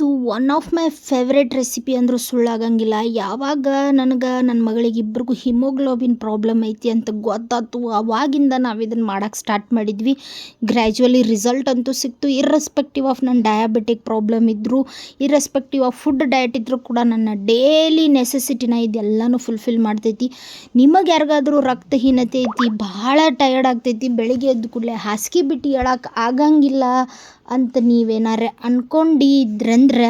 itu one of my favourite recipe ಅಂದರೂ ಸುಳ್ಳಾಗಂಗಿಲ್ಲ. ಯಾವಾಗ ನನಗೆ ನನ್ನ ಮಗಳಿಗೆ ಇಬ್ಬರಿಗೂ ಹಿಮೋಗ್ಲೋಬಿನ್ ಪ್ರಾಬ್ಲಮ್ ಐತಿ ಅಂತ ಗೊತ್ತಾಯ್ತು ಅವಾಗಿಂದ ನಾವು ಇದನ್ನು ಮಾಡೋಕ್ಕೆ ಸ್ಟಾರ್ಟ್ ಮಾಡಿದ್ವಿ. ಗ್ರ್ಯಾಜುವಲಿ ರಿಸಲ್ಟ್ ಅಂತೂ ಸಿಕ್ತು. ಇರ್ರೆಸ್ಪೆಕ್ಟಿವ್ ಆಫ್ ನನ್ನ ಡಯಾಬಿಟಿಕ್ ಪ್ರಾಬ್ಲಮ್ ಇದ್ದರೂ ಇರ್ರೆಸ್ಪೆಕ್ಟಿವ್ ಆಫ್ ಫುಡ್ ಡಯಟ್ ಇದ್ದರೂ ಕೂಡ ನನ್ನ ಡೇಲಿ ನೆಸೆಸಿಟಿನ ಇದೆಲ್ಲನೂ ಫುಲ್ಫಿಲ್ ಮಾಡ್ತೈತಿ. ನಿಮಗೆ ಯಾರಿಗಾದರೂ ರಕ್ತಹೀನತೆ ಐತಿ, ಭಾಳ ಟಯರ್ಡ್ ಆಗ್ತೈತಿ, ಬೆಳಿಗ್ಗೆ ಎದ್ದು ಕೂಡಲೇ ಹಾಸಿಗೆ ಬಿಟ್ಟು ಹೇಳಕ್ಕೆ ಆಗಂಗಿಲ್ಲ ಅಂತ ನೀವೇನಾರೆ ಅನ್ಕೊಂಡಿದ್ರಂದ್ರೆ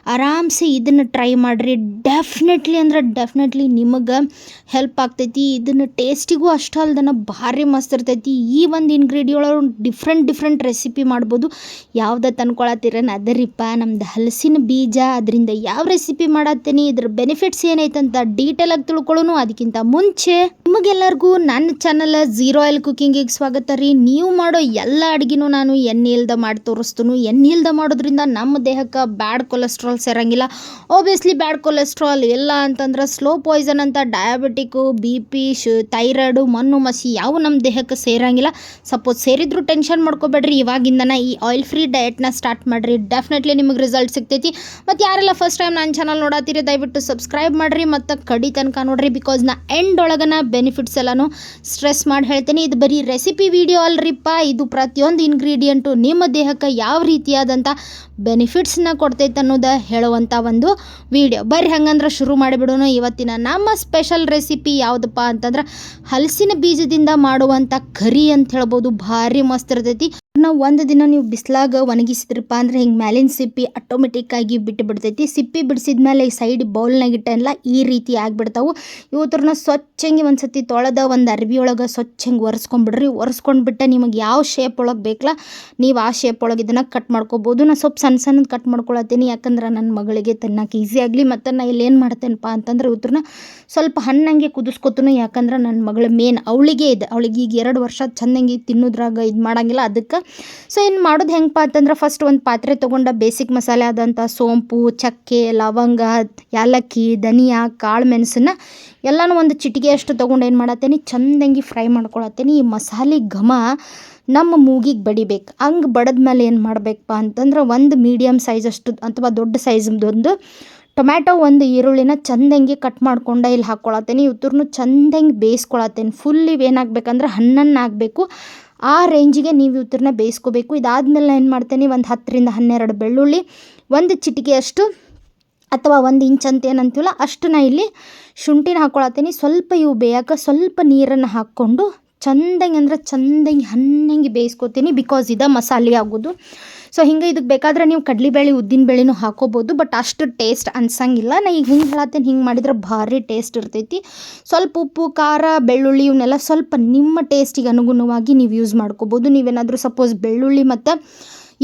ಆರಾಮ್ಸೆ ಇದನ್ನು ಟ್ರೈ ಮಾಡಿರಿ. ಡೆಫ್ನೆಟ್ಲಿ ಅಂದ್ರೆ ಡೆಫ್ನೆಟ್ಲಿ ನಿಮಗೆ ಹೆಲ್ಪ್ ಆಗ್ತೈತಿ. ಇದನ್ನು ಟೇಸ್ಟಿಗೂ ಅಷ್ಟು ಅಲ್ದನ ಭಾರಿ ಮಸ್ತ್ ಇರ್ತೈತಿ. ಈ ಒಂದು ಇಂಗ್ರೀಡಿಯೊಳಗೆ ಡಿಫ್ರೆಂಟ್ ಡಿಫ್ರೆಂಟ್ ರೆಸಿಪಿ ಮಾಡ್ಬೋದು. ಯಾವ್ದು ತಂದ್ಕೊಳತ್ತೀರೇನು ಅದರಿಪ್ಪ. ನಮ್ದು ಹಲಸಿನ ಬೀಜ, ಅದರಿಂದ ಯಾವ ರೆಸಿಪಿ ಮಾಡತ್ತೀನಿ, ಇದ್ರ ಬೆನಿಫಿಟ್ಸ್ ಏನೈತಂತ ಡೀಟೇಲಾಗಿ ತಿಳ್ಕೊಳ್ಳೋನು ಅದಕ್ಕಿಂತ ಮುಂಚೆ ನಿಮಗೆಲ್ಲರಿಗೂ ನನ್ನ ಚಾನಲ್ ಝೀರೋ ಆಯಿಲ್ ಕುಕಿಂಗಿಗೆ ಸ್ವಾಗತ ರೀ. ನೀವು ಮಾಡೋ ಎಲ್ಲ ಅಡುಗೆನೂ ನಾನು ಎಣ್ಣೆ ಇಲ್ದ ಮಾಡಿ ತೋರಿಸ್ತೀನಿ. ಎಣ್ಣೆ ಇಲ್ದ ಮಾಡೋದ್ರಿಂದ ನಮ್ಮ ದೇಹಕ್ಕೆ ಬ್ಯಾಡ್ ಕೊಲೆಸ್ಟ್ರಾಲ್ ಸೇರಂಗಿಲ್ಲ. ಓಬಿಯಸ್ಲಿ ಬ್ಯಾಡ್ ಕೊಲೆಸ್ಟ್ರಾಲ್ ಎಲ್ಲ ಅಂತಂದ್ರೆ ಸ್ಲೋ ಪಾಯ್ಸನ್ ಅಂತ ಡಯಾಬಿಟಿಕ್ಕು ಬಿ ಪಿ ಶು ಥೈರಾಯ್ಡು ಮಣ್ಣು, ಮಸಿ ಯಾವ ನಮ್ಮ ದೇಹಕ್ಕೆ ಸೇರಂಗಿಲ್ಲ. ಸಪೋಸ್ ಸೇರಿದ್ರು ಟೆನ್ಷನ್ ಮಾಡ್ಕೋಬೇಡ್ರಿ. ಇವಾಗಿಂದನ ಈ ಆಯಿಲ್ ಫ್ರೀ ಡಯಟ್ನ ಸ್ಟಾರ್ಟ್ ಮಾಡಿರಿ. ಡೆಫಿನೆಟ್ಲಿ ನಿಮಗೆ ರಿಸಲ್ಟ್ ಸಿಗ್ತೈತಿ. ಮತ್ತು ಯಾರೆಲ್ಲ ಫಸ್ಟ್ ಟೈಮ್ ನನ್ನ ಚಾನಲ್ ನೋಡತ್ತೀರಿ ದಯವಿಟ್ಟು ಸಬ್ಸ್ಕ್ರೈಬ್ ಮಾಡಿರಿ ಮತ್ತು ಕಡಿ ತನಕ ನೋಡ್ರಿ ಬಿಕಾಸ್ ನಾ ಎಂಡ್ ಒಳಗನ ಬೆನಿಫಿಟ್ಸ್ ಎಲ್ಲನೂ ಸ್ಟ್ರೆಸ್ ಮಾಡಿ ಹೇಳ್ತೀನಿ. ಇದು ಬರೀ ರೆಸಿಪಿ ವಿಡಿಯೋ ಅಲ್ರಿಪ್ಪ. ಇದು ಪ್ರತಿಯೊಂದು ಇಂಗ್ರೀಡಿಯೆಂಟು ನಿಮ್ಮ ದೇಹಕ್ಕೆ ಯಾವ ರೀತಿಯಾದಂಥ ಬೆನಿಫಿಟ್ಸ್ನ ಕೊಡ್ತೈತೆ ಅನ್ನೋದು ಹೇಳುವಂಥ ಒಂದು ವಿಡಿಯೋ ಬರ್ರಿ, ಹಂಗಂದ್ರೆ ಶುರು ಮಾಡಿಬಿಡೋಣ ಇವತ್ತಿನ ನಮ್ಮ ಸ್ಪೆಷಲ್ ರೆಸಿಪಿ ಯಾವುದಪ್ಪ ಅಂತಂದ್ರೆ ಹಲಸಿನ ಬೀಜದಿಂದ ಮಾಡುವಂಥ ಕರಿ ಅಂತ ಹೇಳ್ಬೋದು. ಭಾರಿ ಮಸ್ತ್ ಇರ್ತೈತಿ. ನಾವು ಒಂದು ದಿನ ನೀವು ಬಿಸಿಲಾಗ ಒಣಗಿಸಿದ್ರಪ್ಪ ಅಂದ್ರೆ ಹಿಂಗೆ ಮ್ಯಾಲಿನ ಸಿಪ್ಪಿ ಆಟೋಮೆಟಿಕ್ ಆಗಿ ಬಿಟ್ಟು ಬಿಡ್ತೈತಿ ಸಿಪ್ಪಿ ಬಿಡಿಸಿದ್ಮೇಲೆ ಈ ಸೈಡ್ ಬೌಲ್ನಾಗ ಇಟ್ಟೆಲ್ಲ ಈ ರೀತಿ ಆಗಿಬಿಡ್ತಾವೆ. ಇವತ್ತರನ್ನ ಸ್ವಚ್ಛಂಗೆ ಒಂದು ಸತಿ ತೊಳೆದ ಒಂದು ಅರ್ಬಿ ಒಳಗೆ ಸ್ವಚ್ಛಂಗೆ ಒರೆಸ್ಕೊಂಡ್ಬಿಡ್ರಿ. ಒರೆಸ್ಕೊಂಡ್ಬಿಟ್ಟೆ ನಿಮಗೆ ಯಾವ ಶೇಪ್ ಒಳಗೆ ಬೇಕಲ್ಲ ನೀವು ಆ ಶೇಪ್ ಒಳಗೆ ಇದನ್ನು ಕಟ್ ಮಾಡ್ಕೋಬೋದು. ನಾನು ಸ್ವಲ್ಪ ಸಣ್ಣ ಸಣ್ಣದು ಕಟ್ ಮಾಡ್ಕೊಳತ್ತೀನಿ, ಯಾಕಂದ್ರೆ ನನ್ನ ಮಗಳಿಗೆ ತಿನ್ನಕ್ಕೆ ಈಸಿ ಆಗಲಿ, ಮತ್ತು ನಾನು ಇಲ್ಲಿ ಏನು ಮಾಡ್ತೇನಪ್ಪ ಅಂತಂದ್ರೆ ಇವತ್ತರನ್ನ ಸ್ವಲ್ಪ ಹಣ್ಣಂಗೆ ಕುದಿಸ್ಕೊತೀನಿ, ಯಾಕಂದ್ರೆ ನನ್ನ ಮಗಳ ಮೇನ್ ಅವಳಿಗೆ ಇದೆ, ಅವಳಿಗೆ ಈಗ ಎರಡು ವರ್ಷ ಚಂದಂಗೆ ತಿನ್ನೋದ್ರಾಗ ಇದು ಮಾಡಂಗಿಲ್ಲ. ಅದಕ್ಕೆ ಸೊ ಏನು ಮಾಡೋದು ಹೆಂಗಪ್ಪ ಅಂತಂದ್ರೆ ಫಸ್ಟ್ ಒಂದು ಪಾತ್ರೆ ತೊಗೊಂಡ ಬೇಸಿಕ್ ಮಸಾಲೆ ಆದಂಥ ಸೋಂಪು, ಚಕ್ಕೆ, ಲವಂಗ, ಯಾಲಕ್ಕಿ, ಧನಿಯಾ, ಕಾಳು ಮೆಣಸನ್ನ ಎಲ್ಲನೂ ಒಂದು ಚಿಟಿಕೆ ಅಷ್ಟು ತೊಗೊಂಡು ಏನು ಮಾಡತ್ತೇನೆ? ಚಂದಂಗಿ ಫ್ರೈ ಮಾಡ್ಕೊಳತ್ತೇನೆ. ಈ ಮಸಾಲೆ ಘಮ ನಮ್ಮ ಮೂಗಿಗೆ ಬಡಿಬೇಕು. ಹಂಗೆ ಬಡದ್ಮೇಲೆ ಏನು ಮಾಡಬೇಕಪ್ಪ ಅಂತಂದ್ರೆ ಒಂದು ಮೀಡಿಯಮ್ ಸೈಜ್ ಅಷ್ಟು ಅಥವಾ ದೊಡ್ಡ ಸೈಜ್ದೊಂದು ಟೊಮ್ಯಾಟೊ, ಒಂದು ಈರುಳ್ಳಿನ ಚಂದಂಗಿ ಕಟ್ ಮಾಡ್ಕೊಂಡು ಇಲ್ಲಿ ಹಾಕ್ಕೊಳತ್ತೇನೆ ಇವತ್ತೂ ಚಂದಂಗಿ ಬೇಯಿಸ್ಕೊಳತ್ತೇನೆ. ಫುಲ್ ಇವೇನಾಗಬೇಕಂದ್ರೆ ಹಣ್ಣನ್ನು ಆಗಬೇಕು. ಆ ರೇಂಜಿಗೆ ನೀವು ಉತ್ತರನ ಬೇಯಿಸ್ಕೋಬೇಕು. ಇದಾದ್ಮೇಲೆ ಏನು ಮಾಡ್ತೇನೆ ಒಂದು ಹತ್ತರಿಂದ ಹನ್ನೆರಡು ಬೆಳ್ಳುಳ್ಳಿ, ಒಂದು ಚಿಟಿಕೆಯಷ್ಟು ಅಥವಾ ಒಂದು ಇಂಚ್ ಅಂತ ಏನಂತೀವಲ್ಲ ಅಷ್ಟು ನಾ ಇಲ್ಲಿ ಶುಂಠಿನ ಹಾಕ್ಕೊಳತ್ತೀನಿ ಸ್ವಲ್ಪ ಇವು ಬೇಯಕ್ಕೆ ಸ್ವಲ್ಪ ನೀರನ್ನು ಹಾಕ್ಕೊಂಡು ಚಂದಂಗೆ ಅಂದ್ರೆ ಚಂದಂಗೆ ಹಣ್ಣಂಗೆ ಬೇಯಿಸ್ಕೋತೀನಿ. ಬಿಕಾಸ್ ಇದು ಮಸಾಲೆ ಆಗೋದು. ಸೊ ಹಿಂಗೆ ಇದಕ್ಕೆ ಬೇಕಾದ್ರೆ ನೀವು ಕಡಲೆಬೇಳೆ ಉದ್ದಿನ ಬೇಳೆನೂ ಹಾಕೋಬೋದು ಬಟ್ ಅಷ್ಟು ಟೇಸ್ಟ್ ಅನ್ಸಂಗಿಲ್ಲ. ನಾ ಈಗ ಹಿಂಗೆ ಹೇಳತ್ತೇನೆ, ಹಿಂಗೆ ಮಾಡಿದ್ರೆ ಭಾರಿ ಟೇಸ್ಟ್ ಇರ್ತೈತಿ. ಸ್ವಲ್ಪ ಉಪ್ಪು, ಖಾರ, ಬೆಳ್ಳುಳ್ಳಿ, ಇವನ್ನೆಲ್ಲ ಸ್ವಲ್ಪ ನಿಮ್ಮ ಟೇಸ್ಟಿಗೆ ಅನುಗುಣವಾಗಿ ನೀವು ಯೂಸ್ ಮಾಡ್ಕೋಬೋದು. ನೀವೇನಾದರೂ ಸಪೋಸ್ ಬೆಳ್ಳುಳ್ಳಿ ಮತ್ತು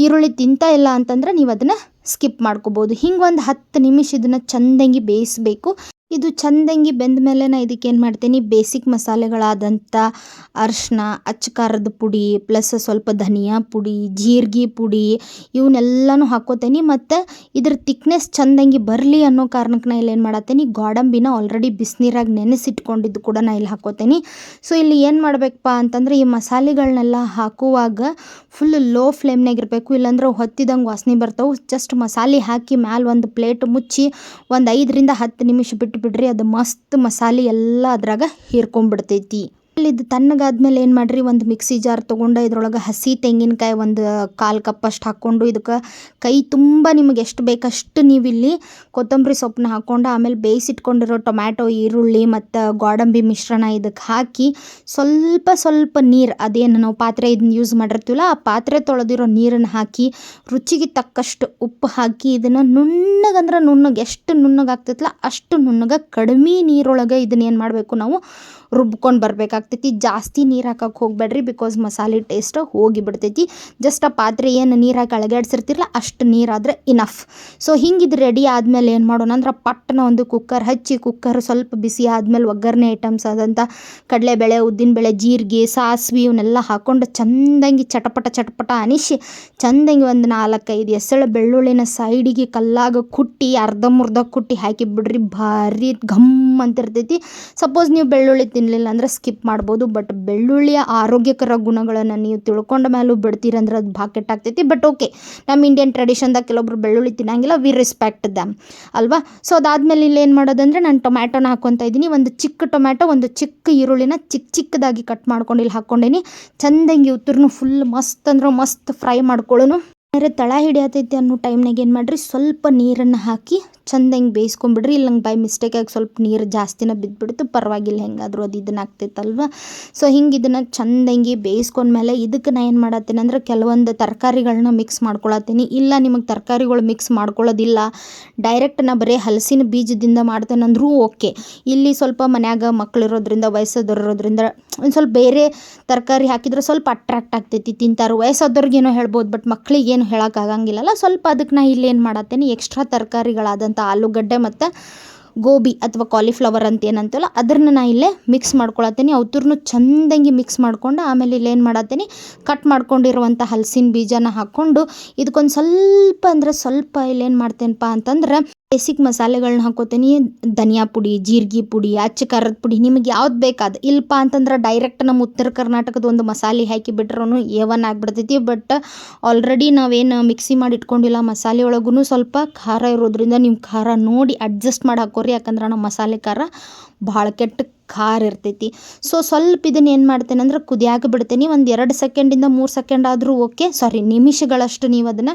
ಈರುಳ್ಳಿ ತಿಂತ ಇಲ್ಲ ಅಂತಂದ್ರೆ ನೀವು ಅದನ್ನು ಸ್ಕಿಪ್ ಮಾಡ್ಕೋಬೋದು. ಹಿಂಗೆ ಒಂದು ಹತ್ತು ನಿಮಿಷ ಇದನ್ನು ಚಂದಂಗಿ ಬೇಯಿಸಬೇಕು. ಇದು ಚಂದಂಗಿ ಬೆಂದ ಮೇಲೆ ನಾ ಇದಕ್ಕೇನು ಮಾಡ್ತೀನಿ ಬೇಸಿಕ್ ಮಸಾಲೆಗಳಾದಂಥ ಅರಿಶಿನ ಅಚ್ಚ ಖಾರದ ಪುಡಿ ಪ್ಲಸ್ ಸ್ವಲ್ಪ ಧನಿಯಾ ಪುಡಿ, ಜೀರ್ಗೆ ಪುಡಿ ಇವನ್ನೆಲ್ಲನೂ ಹಾಕ್ಕೋತೀನಿ ಮತ್ತು ಇದ್ರ ತಿಕ್ನೆಸ್ ಚಂದಂಗಿ ಬರಲಿ ಅನ್ನೋ ಕಾರಣಕ್ಕೆ ನಾ ಇಲ್ಲೇನು ಮಾಡತ್ತೀನಿ ಗೋಡಂಬಿನ ಆಲ್ರೆಡಿ ಬಿಸಿನೀರಾಗ ನೆನೆಸಿಟ್ಕೊಂಡಿದ್ದು ಕೂಡ ನಾ ಇಲ್ಲಿ ಹಾಕ್ಕೋತೀನಿ ಸೊ ಇಲ್ಲಿ ಏನು ಮಾಡಬೇಕಪ್ಪ ಅಂತಂದರೆ ಈ ಮಸಾಲೆಗಳನ್ನೆಲ್ಲ ಹಾಕುವಾಗ ಫುಲ್ ಲೋ ಫ್ಲೇಮ್ನಾಗ ಇರಬೇಕು, ಇಲ್ಲಾಂದ್ರೆ ಹೊತ್ತಿದಂಗೆ ವಾಸನೆ ಬರ್ತಾವೆ. ಜಸ್ಟ್ ಮಸಾಲೆ ಹಾಕಿ ಮ್ಯಾಲೆ ಒಂದು ಪ್ಲೇಟ್ ಮುಚ್ಚಿ ಒಂದು ಐದರಿಂದ ಹತ್ತು ನಿಮಿಷ ಬಿಟ್ಟು ಬಿಡ್ರಿ ಅದು ಮಸ್ತ್ ಮಸಾಲೆ ಎಲ್ಲ ಅದ್ರಾಗ ಹೀರ್ಕೊಂಡ್ಬಿಡ್ತೈತಿ ಇದು ತಣ್ಣಗಾದ್ಮೇಲೆ ಏನು ಮಾಡಿರಿ? ಒಂದು ಮಿಕ್ಸಿ ಜಾರ್ ತೊಗೊಂಡು ಇದ್ರೊಳಗೆ ಹಸಿ ತೆಂಗಿನಕಾಯಿ ಒಂದು ಕಾಲು ಕಪ್ ಅಷ್ಟು ಹಾಕ್ಕೊಂಡು ಇದಕ್ಕೆ ಕೈ ತುಂಬ ನಿಮಗೆ ಎಷ್ಟು ಬೇಕಷ್ಟು ನೀವು ಇಲ್ಲಿ ಕೊತ್ತಂಬರಿ ಸೊಪ್ಪನ್ನ ಹಾಕ್ಕೊಂಡು ಆಮೇಲೆ ಬೇಯಿಸಿಟ್ಕೊಂಡಿರೋ ಟೊಮ್ಯಾಟೊ, ಈರುಳ್ಳಿ ಮತ್ತು ಗೋಡಂಬಿ ಮಿಶ್ರಣ ಇದಕ್ಕೆ ಹಾಕಿ ಸ್ವಲ್ಪ ಸ್ವಲ್ಪ ನೀರು, ಅದೇನು ನಾವು ಪಾತ್ರೆ ಇದನ್ನ ಯೂಸ್ ಮಾಡಿರ್ತೀವಲ್ಲ, ಆ ಪಾತ್ರೆ ತೊಳೆದಿರೋ ನೀರನ್ನು ಹಾಕಿ ರುಚಿಗೆ ತಕ್ಕಷ್ಟು ಉಪ್ಪು ಹಾಕಿ ಇದನ್ನು ನುಣ್ಣಗಂದ್ರೆ ನುಣ್ಣಗೆ, ಎಷ್ಟು ನುಣ್ಣಗೆ ಆಗ್ತೈತಲ್ಲ ಅಷ್ಟು ನುಣ್ಣಗೆ ಕಡಿಮೆ ನೀರೊಳಗೆ ಇದನ್ನ ಏನು ಮಾಡಬೇಕು ನಾವು ರುಬ್ಕೊಂಡು ಬರಬೇಕಾಗ್ತೈತಿ. ಜಾಸ್ತಿ ನೀರು ಹಾಕಕ್ಕೆ ಹೋಗಬೇಡ್ರಿ ಬಿಕಾಸ್ ಮಸಾಲೆ ಟೇಸ್ಟ್ ಹೋಗಿ ಬಿಡ್ತೈತಿ. ಜಸ್ಟ್ ಆ ಪಾತ್ರೆ ಏನು ನೀರು ಹಾಕಿ ಅಳಗಾಡ್ಸಿರ್ತಿರಲ್ಲ ಅಷ್ಟು ನೀರಾದರೆ ಇನಫ್ ಸೊ ಹಿಂಗೆ ಇದು ರೆಡಿ ಆದಮೇಲೆ ಏನು ಮಾಡೋಣ ಅಂದ್ರೆ ಪಟ್ಟನ ಒಂದು ಕುಕ್ಕರ್ ಹಚ್ಚಿ ಕುಕ್ಕರ್ ಸ್ವಲ್ಪ ಬಿಸಿ ಆದಮೇಲೆ ಒಗ್ಗರಣೆ ಐಟಮ್ಸ್ ಆದಂಥ ಕಡಲೆಬೇಳೆ, ಉದ್ದಿನಬೇಳೆ, ಜೀರಿಗೆ, ಸಾಸಿವೆ ಇವನ್ನೆಲ್ಲ ಹಾಕ್ಕೊಂಡು ಚಂದಂಗಿ ಚಟಪಟ ಚಟಪಟ ಅನಿಸಿ ಚಂದಂಗಿ ಒಂದು ನಾಲ್ಕೈದು ಎಸಳು ಬೆಳ್ಳುಳ್ಳಿನ ಸೈಡಿಗೆ ಕಲ್ಲಾಗ ಕುಟ್ಟಿ ಅರ್ಧಂಬರ್ಧ ಕುಟ್ಟಿ ಹಾಕಿಬಿಡ್ರಿ ಭಾರಿ ಘಮ್ ಅಂತ ಇರ್ತೈತಿ ಸಪೋಸ್ ನೀವು ಬೆಳ್ಳುಳ್ಳಿ ತಿನ್ನಲಿಲ್ಲ ಅಂದರೆ ಸ್ಕಿಪ್ ಮಾಡ್ಬೋದು. ಬಟ್ ಬೆಳ್ಳುಳ್ಳಿಯ ಆರೋಗ್ಯಕರ ಗುಣಗಳನ್ನು ನೀವು ತಿಳ್ಕೊಂಡ ಮೇಲೂ ಬಿಡ್ತೀರಂದ್ರೆ ಅದು ಭಾಳ ಕೆಟ್ಟಾಗ್ತೈತಿ ಬಟ್ ಓಕೆ ನಮ್ಮ ಇಂಡಿಯನ್ ಟ್ರೆಡಿಷನ್ದಾಗ ಕೆಲವೊಬ್ರು ಬೆಳ್ಳುಳ್ಳಿ ತಿನ್ನಂಗಿಲ್ಲ ವಿ ರೆಸ್ಪೆಕ್ಟ್ ದ್ಯಾಮ್ ಅಲ್ವಾ? ಸೊ ಅದಾದಮೇಲೆ ಇಲ್ಲಿ ಏನು ಮಾಡೋದಂದರೆ ನಾನು ಟೊಮ್ಯಾಟೋನ ಹಾಕ್ಕೊತಾ ಇದ್ದೀನಿ. ಒಂದು ಚಿಕ್ಕ ಟೊಮ್ಯಾಟೊ ಒಂದು ಚಿಕ್ಕ ಈರುಳ್ಳಿನ ಚಿಕ್ಕ ಚಿಕ್ಕದಾಗಿ ಕಟ್ ಮಾಡ್ಕೊಂಡು ಇಲ್ಲಿ ಹಾಕ್ಕೊಂಡೇನಿ. ಚಂದಂಗೆ ಉತ್ತರ್ನು ಫುಲ್ ಮಸ್ತ್ ಅಂದ್ರೆ ಮಸ್ತ್ ಫ್ರೈ ಮಾಡ್ಕೊಳ್ಳೋನು. ಬೇರೆ ತಳ ಹಿಡಿಯತೈತಿ ಅನ್ನೋ ಟೈಮ್ನಾಗ ಏನು ಮಾಡಿರಿ? ಸ್ವಲ್ಪ ನೀರನ್ನು ಹಾಕಿ ಚಂದಂಗೆ ಬೇಯಿಸ್ಕೊಂಬಿಡ್ರಿ. ಇಲ್ಲ ನಂಗೆ ಬೈ ಮಿಸ್ಟೇಕಾಗಿ ಸ್ವಲ್ಪ ನೀರು ಜಾಸ್ತಿನ ಬಿದ್ದುಬಿಡ್ತು ಪರವಾಗಿಲ್ಲ, ಹೆಂಗಾದರೂ ಅದು ಇದನ್ನ ಆಗ್ತೈತಲ್ವ? ಸೊ ಹಿಂಗೆ ಇದನ್ನು ಚಂದಂಗಿ ಬೇಯಿಸ್ಕೊಂಡ್ಮೇಲೆ ಇದಕ್ಕೆ ನಾ ಏನು ಮಾಡತ್ತೇನೆ ಅಂದ್ರೆ ಕೆಲವೊಂದು ತರಕಾರಿಗಳನ್ನ ಮಿಕ್ಸ್ ಮಾಡ್ಕೊಳತ್ತೀನಿ. ಇಲ್ಲ, ನಿಮಗೆ ತರಕಾರಿಗಳು ಮಿಕ್ಸ್ ಮಾಡ್ಕೊಳ್ಳೋದಿಲ್ಲ ಡೈರೆಕ್ಟ್ ನಾ ಬರೀ ಹಲಸಿನ ಬೀಜದಿಂದ ಮಾಡ್ತೇನೆ ಅಂದ್ರೂ ಓಕೆ. ಇಲ್ಲಿ ಸ್ವಲ್ಪ ಮನ್ಯಾಗ ಮಕ್ಕಳಿರೋದ್ರಿಂದ ವಯಸ್ಸಾದವ್ರು ಇರೋದ್ರಿಂದ ಒಂದು ಸ್ವಲ್ಪ ಬೇರೆ ತರಕಾರಿ ಹಾಕಿದ್ರೆ ಸ್ವಲ್ಪ ಅಟ್ರಾಕ್ಟ್ ಆಗ್ತೈತಿ ತಿಂತಾರೆ. ವಯಸ್ಸಾದವ್ರಿಗೇನೋ ಹೇಳ್ಬೋದು, ಬಟ್ ಮಕ್ಳಿಗೇನು ಹೇಳೋಕ್ಕಾಗಂಗಿಲ್ಲಲ್ಲ. ಸ್ವಲ್ಪ ಅದಕ್ಕೆ ನಾ ಇಲ್ಲೇನು ಮಾಡತ್ತೇನೆ? ಎಕ್ಸ್ಟ್ರಾ ತರಕಾರಿಗಳಾದಂಥ ಆಲೂಗಡ್ಡೆ ಮತ್ತು ಗೋಬಿ ಅಥವಾ ಕಾಲಿಫ್ಲವರ್ ಅಂತ ಏನಂತಲ್ಲ ಅದನ್ನ ನಾ ಇಲ್ಲೇ ಮಿಕ್ಸ್ ಮಾಡ್ಕೊಳತ್ತೀನಿ. ಅವ್ತುರ್ನು ಚಂದಂಗಿ ಮಿಕ್ಸ್ ಮಾಡ್ಕೊಂಡು ಆಮೇಲೆ ಇಲ್ಲೇನು ಮಾಡತ್ತೀನಿ? ಕಟ್ ಮಾಡ್ಕೊಂಡಿರುವಂಥ ಹಲಸಿನ ಬೀಜನ ಹಾಕ್ಕೊಂಡು, ಇದಕ್ಕೊಂದು ಸ್ವಲ್ಪ ಅಂದರೆ ಸ್ವಲ್ಪ ಇಲ್ಲೇನು ಮಾಡ್ತೇನಪ್ಪ ಅಂತಂದ್ರೆ ಬೇಸಿಕ್ ಮಸಾಲೆಗಳನ್ನ ಹಾಕೋತೀನಿ ಧನಿಯಾ ಪುಡಿ, ಜೀರಿಗೆ ಪುಡಿ, ಅಚ್ಚ ಖಾರದ ಪುಡಿ ನಿಮಗೆ ಯಾವ್ದು ಬೇಕಾದ. ಇಲ್ಲಪ್ಪ ಅಂತಂದ್ರೆ ಡೈರೆಕ್ಟ್ ನಮ್ಮ ಉತ್ತರ ಕರ್ನಾಟಕದ ಒಂದು ಮಸಾಲೆ ಹಾಕಿ ಬಿಟ್ರೂ ಏವನ್ ಆಗಿಬಿಡ್ತೈತಿ. ಬಟ್ ಆಲ್ರೆಡಿ ನಾವೇನು ಮಿಕ್ಸಿ ಮಾಡಿ ಇಟ್ಕೊಂಡಿಲ್ಲ. ಮಸಾಲೆ ಒಳಗೂ ಸ್ವಲ್ಪ ಖಾರ ಇರೋದ್ರಿಂದ ನಿಮ್ಮ ಖಾರ ನೋಡಿ ಅಡ್ಜಸ್ಟ್ ಮಾಡಿ ಹಾಕೋರಿ. ಯಾಕಂದ್ರೆ ನಮ್ಮ ಮಸಾಲೆ ಖಾರ ಭಾಳ ಕೆಟ್ಟ ಖಾರ ಇರ್ತೈತಿ. ಸೊ ಸ್ವಲ್ಪ ಇದನ್ನ ಏನು ಮಾಡ್ತೇನೆ ಅಂದ್ರೆ ಕುದಿಯಾಕ ಬಿಡ್ತೀನಿ ಒಂದು ಎರಡು ಸೆಕೆಂಡಿಂದ ಮೂರು ಸೆಕೆಂಡ್ ಆದರೂ ಓಕೆ. ಸಾರಿ ನಿಮಿಷಗಳಷ್ಟು ನೀವು ಅದನ್ನು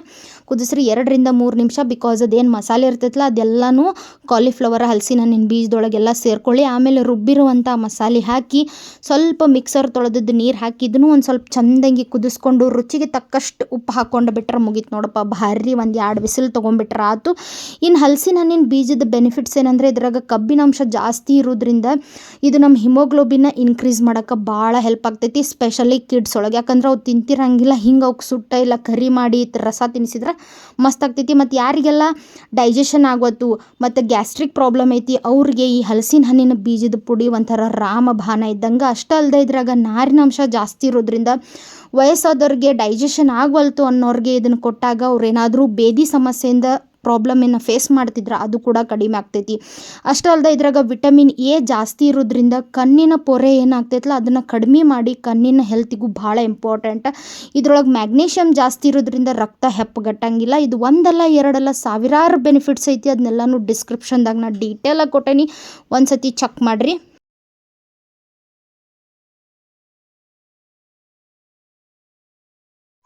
ಕುದಿಸ್ರಿ. ಎರಡರಿಂದ ಮೂರು ನಿಮಿಷ ಬಿಕಾಸ್ ಅದೇನು ಮಸಾಲೆ ಇರ್ತೈತಲ್ಲ ಅದೆಲ್ಲನೂ ಕಾಲಿಫ್ಲವರ್ ಹಲಸಿನ ನಿನ್ನ ಬೀಜದೊಳಗೆಲ್ಲ ಸೇರ್ಕೊಳ್ಳಿ. ಆಮೇಲೆ ರುಬ್ಬಿರುವಂಥ ಮಸಾಲೆ ಹಾಕಿ ಸ್ವಲ್ಪ ಮಿಕ್ಸರ್ ತೊಳೆದದ್ದು ನೀರು ಹಾಕಿ, ಇದನ್ನು ಒಂದು ಸ್ವಲ್ಪ ಚಂದಂಗಿ ಕುದಿಸ್ಕೊಂಡು ರುಚಿಗೆ ತಕ್ಕಷ್ಟು ಉಪ್ಪು ಹಾಕ್ಕೊಂಡು ಬಿಟ್ರೆ ಮುಗೀತು ನೋಡಪ್ಪ. ಭಾರಿ ಒಂದು ಎರಡು ಬಿಸಿಲು ತೊಗೊಂಡ್ಬಿಟ್ರೆ ಆತು. ಇನ್ನು ಹಲಸಿನ ಹಣ್ಣಿನ ಬೀಜದ ಬೆನಿಫಿಟ್ಸ್ ಏನಂದರೆ ಇದ್ರಾಗ ಕಬ್ಬಿನಾಂಶ ಜಾಸ್ತಿ ಇರೋದ್ರಿಂದ ಇದು ನಮ್ಮ ಹಿಮೋಗ್ಲೋಬಿನ್ನ ಇನ್ಕ್ರೀಸ್ ಮಾಡೋಕೆ ಭಾಳ ಹೆಲ್ಪ್ ಆಗ್ತೈತಿ ಸ್ಪೆಷಲಿ ಕಿಡ್ಸ್ ಒಳಗೆ. ಯಾಕಂದ್ರೆ ಅವು ತಿಂತಿರಂಗಿಲ್ಲ, ಹಿಂಗೆ ಅವ್ಕೆ ಸುಟ್ಟ ಇಲ್ಲ, ಕರಿ ಮಾಡಿ ರಸ ತಿನ್ನಿಸಿದ್ರೆ ಮಸ್ತ್ ಆಗ್ತೈತಿ. ಮತ್ತು ಯಾರಿಗೆಲ್ಲ ಡೈಜೆಷನ್ ಆಗೋತು, ಮತ್ತು ಗ್ಯಾಸ್ಟ್ರಿಕ್ ಪ್ರಾಬ್ಲಮ್ ಐತಿ, ಅವ್ರಿಗೆ ಈ ಹಲಸಿನ ಹಣ್ಣಿನ ಬೀಜದ ಪುಡಿ ಒಂಥರ ರಾಮಬಾಣ ಇದ್ದಂಗೆ ಅಷ್ಟೇ ಅಲ್ಲದೆ ಇದ್ರಾಗ ನಾರಿನ ಅಂಶ ಜಾಸ್ತಿ ಇರೋದ್ರಿಂದ ವಯಸ್ಸಾದವ್ರಿಗೆ ಡೈಜೆಷನ್ ಆಗವಲ್ತು ಅನ್ನೋರಿಗೆ ಇದನ್ನು ಕೊಟ್ಟಾಗ ಅವ್ರೇನಾದರೂ ಬೇದಿ ಸಮಸ್ಯೆಯಿಂದ ಪ್ರಾಬ್ಲಮನ್ನು ಫೇಸ್ ಮಾಡ್ತಿದ್ರೆ ಅದು ಕೂಡ ಕಡಿಮೆ ಆಗ್ತೈತಿ. ಅಷ್ಟೇ ಅಲ್ಲದೆ ಇದ್ರಾಗ ವಿಟಮಿನ್ ಎ ಜಾಸ್ತಿ ಇರೋದ್ರಿಂದ ಕಣ್ಣಿನ ಪೊರೆ ಏನಾಗ್ತೈತಲ್ಲ, ಅದನ್ನು ಕಡಿಮೆ ಮಾಡಿ ಕಣ್ಣಿನ ಹೆಲ್ತಿಗೂ ಭಾಳ ಇಂಪಾರ್ಟೆಂಟ್. ಇದ್ರೊಳಗೆ ಮ್ಯಾಗ್ನೀಷಿಯಮ್ ಜಾಸ್ತಿ ಇರೋದ್ರಿಂದ ರಕ್ತ ಹೆಪ್ಪಗಟ್ಟಂಗಿಲ್ಲ. ಇದು ಒಂದಲ್ಲ ಎರಡಲ್ಲ ಸಾವಿರಾರು ಬೆನಿಫಿಟ್ಸ್ ಐತಿ. ಅದನ್ನೆಲ್ಲನೂ ಡಿಸ್ಕ್ರಿಪ್ಷನ್ದಾಗ ನಾನು ಡೀಟೇಲಾಗಿ ಕೊಟ್ಟೇನಿ. ಒಂದು ಸತಿ ಚೆಕ್ ಮಾಡಿರಿ.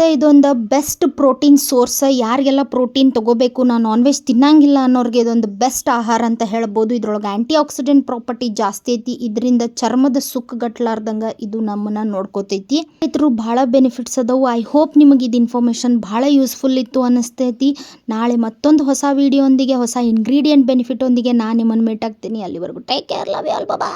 ಇದೊಂದು ಬೆಸ್ಟ್ ಪ್ರೋಟೀನ್ ಸೋರ್ಸ್ ಯಾರಿಗೆಲ್ಲ ಪ್ರೋಟೀನ್ ತಗೋಬೇಕು, ನಾನು ನಾನ್ ವೆಜ್ ತಿನ್ನಂಗಿಲ್ಲ ಅನ್ನೋರಿಗೆ ಇದೊಂದು ಬೆಸ್ಟ್ ಆಹಾರ ಅಂತ ಹೇಳ್ಬೋದು. ಇದ್ರೊಳಗೆ ಆಂಟಿ ಆಕ್ಸಿಡೆಂಟ್ ಪ್ರಾಪರ್ಟಿ ಜಾಸ್ತಿ ಐತಿ. ಇದರಿಂದ ಚರ್ಮದ ಸುಕ್ಕ ಗಟ್ಲಾರ್ದಂಗೆ ಇದು ನಮ್ಮನ್ನ ನೋಡ್ಕೋತೈತಿ. ಇದ್ರ ಬಹಳ ಬೆನಿಫಿಟ್ಸ್ ಅದಾವು. ಐ ಹೋಪ್ ನಿಮಗೆ ಇದು ಇನ್ಫಾರ್ಮೇಷನ್ ಬಹಳ ಯೂಸ್ಫುಲ್ ಇತ್ತು ಅನಿಸ್ತೈತಿ ನಾಳೆ ಮತ್ತೊಂದು ಹೊಸ ವಿಡಿಯೋ ಹೊಸ ಇಂಗ್ರೀಡಿಯೆಂಟ್ ಬೆನಿಫಿಟ್ ಒಂದಿಗೆ ನಾನು ನಿಮ್ಮನ್ನು ಮೀಟ್ ಆಗ್ತೀನಿ. ಅಲ್ಲಿವರೆಗೂ take care love you all bye